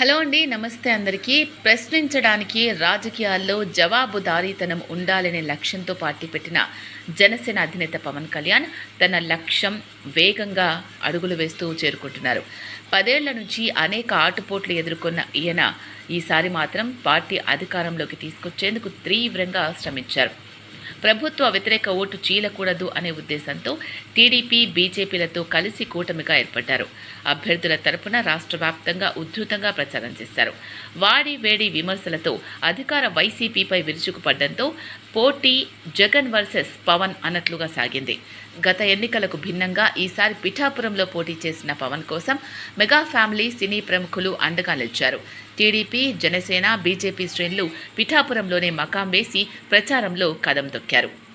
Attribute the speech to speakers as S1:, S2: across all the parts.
S1: Hello అండి నమస్తే అందరికీ. ప్రశ్నించడానికి రాజకీయాల్లో జవాబుదారీతనం ఉండాలనే లక్ష్యంతో పార్టీ పెట్టిన జనసేన అధినేత పవన్ కళ్యాణ్ తన లక్ష్యం వేగంగా అడుగులు వేస్తూ చేరుకుంటున్నారు. పదేళ్ళ నుంచి అనేక ఆటుపోట్లు ఎదుర్కొన్న ఈయన ఈసారి మాత్రం పార్టీ అధికారంలోకి తీసుకొచ్చేందుకు తీవ్రంగా శ్రమించారు. ప్రభుత్వ వ్యతిరేక ఓటు చీలకూడదు అనే ఉద్దేశంతో టీడీపీ బీజేపీలతో కలిసి కూటమిగా ఏర్పడ్డారు. అభ్యర్థుల తరపున రాష్ట్ర వ్యాప్తంగా ఉధృతంగా ప్రచారం చేశారు. వాడి వేడి విమర్శలతో అధికార వైసీపీపై విరుచుకుపడడంతో పోటీ జగన్ వర్సెస్ పవన్ అన్నట్లుగా సాగింది. గత ఎన్నికలకు భిన్నంగా ఈసారి పిఠాపురంలో పోటీ చేసిన పవన్ కోసం మెగా ఫ్యామిలీ సినీ ప్రముఖులు అండగా నిలిచారు. టీడీపీ జనసేన బీజేపీ శ్రేణులు పిఠాపురంలోనే మకాం వేసి ప్రచారంలో కదం తొక్కారు.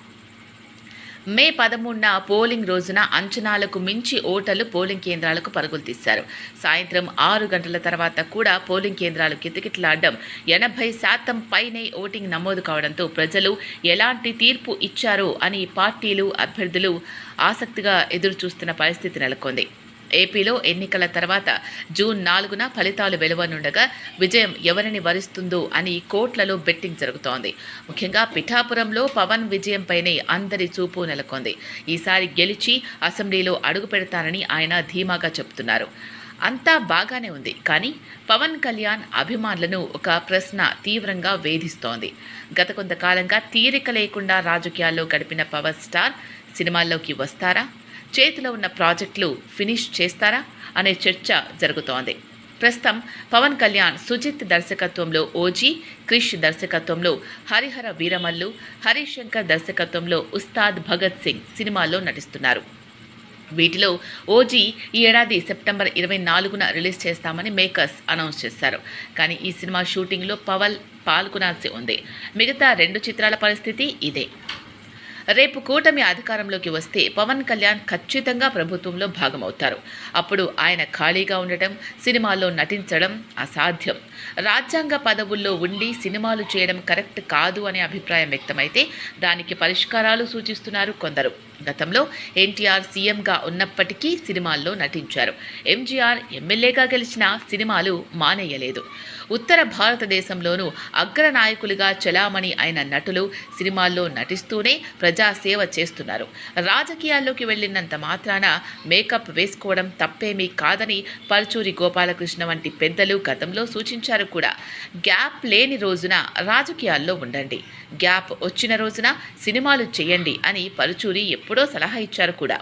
S1: మే పదమూడున పోలింగ్ రోజున అంచనాలకు మించి ఓటర్లు పోలింగ్ కేంద్రాలకు పరుగులు తీశారు. సాయంత్రం ఆరు గంటల తర్వాత కూడా పోలింగ్ కేంద్రాలు కితకిట్లాడడం ఎనభై శాతం పైనే ఓటింగ్ నమోదు కావడంతో ప్రజలు ఎలాంటి తీర్పు ఇచ్చారో అని పార్టీలు అభ్యర్థులు ఆసక్తిగా ఎదురుచూస్తున్న పరిస్థితి నెలకొంది. ఏపీలో ఎన్నికల తర్వాత జూన్ నాలుగున ఫలితాలు వెలువనుండగా విజయం ఎవరిని వరిస్తుందో అని కోట్లలో బెట్టింగ్ జరుగుతోంది. ముఖ్యంగా పిఠాపురంలో పవన్ విజయంపైనే అందరి చూపు నెలకొంది. ఈసారి గెలిచి అసెంబ్లీలో అడుగు పెడతానని ఆయన ధీమాగా చెబుతున్నారు అంతా బాగానే ఉంది కానీ పవన్ కళ్యాణ్ అభిమానులను ఒక ప్రశ్న తీవ్రంగా వేధిస్తోంది. గత కొంతకాలంగా తీరిక లేకుండా రాజకీయాల్లో గడిపిన పవర్ స్టార్ సినిమాల్లోకి వస్తారా? చేతిలో ఉన్న ప్రాజెక్టులు ఫినిష్ చేస్తారా అనే చర్చ జరుగుతోంది. ప్రస్తుతం పవన్ కళ్యాణ్ సుజిత్ దర్శకత్వంలో ఓజీ క్రిష్ దర్శకత్వంలో హరిహర వీరమల్లు హరీష్ శంకర్ దర్శకత్వంలో ఉస్తాద్ భగత్ సింగ్ సినిమాల్లో నటిస్తున్నారు. వీటిలో ఓజీ ఈ ఏడాది సెప్టెంబర్ ఇరవై నాలుగున రిలీజ్ చేస్తామని మేకర్స్ అనౌన్స్ చేశారు. కానీ ఈ సినిమా షూటింగ్లో పవల్ పాల్గొనాల్సి ఉంది. మిగతా రెండు చిత్రాల పరిస్థితి ఇదే. రేపు కూటమి అధికారంలోకి వస్తే పవన్ కళ్యాణ్ ఖచ్చితంగా ప్రభుత్వంలో భాగమవుతారు. అప్పుడు ఆయన ఖాళీగా ఉండటం సినిమాల్లో నటించడం అసాధ్యం. రాజ్యాంగ పదవుల్లో ఉండి సినిమాలు చేయడం కరెక్ట్ కాదు అనే అభిప్రాయం వ్యక్తమైతే దానికి పరిష్కారాలు సూచిస్తున్నారు కొందరు. గతంలో ఎన్టీఆర్ సీఎంగా ఉన్నప్పటికీ సినిమాల్లో నటించారు. ఎంజీఆర్ ఎమ్మెల్యేగా గెలిచిన సినిమాలు మానేయలేదు. ఉత్తర భారతదేశంలోనూ అగ్రనాయకులుగా చలామణి అయిన నటులు సినిమాల్లో నటిస్తూనే ప్రజాసేవ చేస్తున్నారు. రాజకీయాల్లోకి వెళ్ళినంత మాత్రాన మేకప్ వేసుకోవడం తప్పేమీ కాదని పరుచూరి గోపాలకృష్ణ వంటి పెద్దలు గతంలో సూచించారు కూడా. గ్యాప్ లేని రోజున రాజకీయాల్లో ఉండండి. గ్యాప్ వచ్చిన రోజున సినిమాలు చేయండి అని పరుచూరి ఎప్పుడు ఎప్పుడో సలహా ఇచ్చారు కూడా.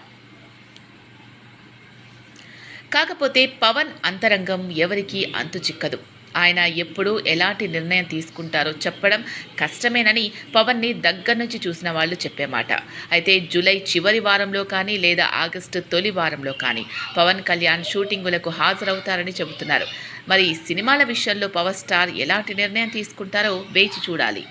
S1: కాకపోతే పవన్ అంతరంగం ఎవరికీ అంతు చిక్కదు. ఆయన ఎప్పుడు ఎలాంటి నిర్ణయం తీసుకుంటారో చెప్పడం కష్టమేనని పవన్ని దగ్గర నుంచి చూసిన వాళ్ళు చెప్పే మాట అయితే జూలై చివరి వారంలో కానీ లేదా ఆగస్టు తొలి వారంలో కానీ పవన్ కళ్యాణ్ షూటింగులకు హాజరవుతారని చెబుతున్నారు. మరి సినిమాల విషయంలో పవర్ స్టార్ ఎలాంటి నిర్ణయం తీసుకుంటారో వేచి చూడాలి.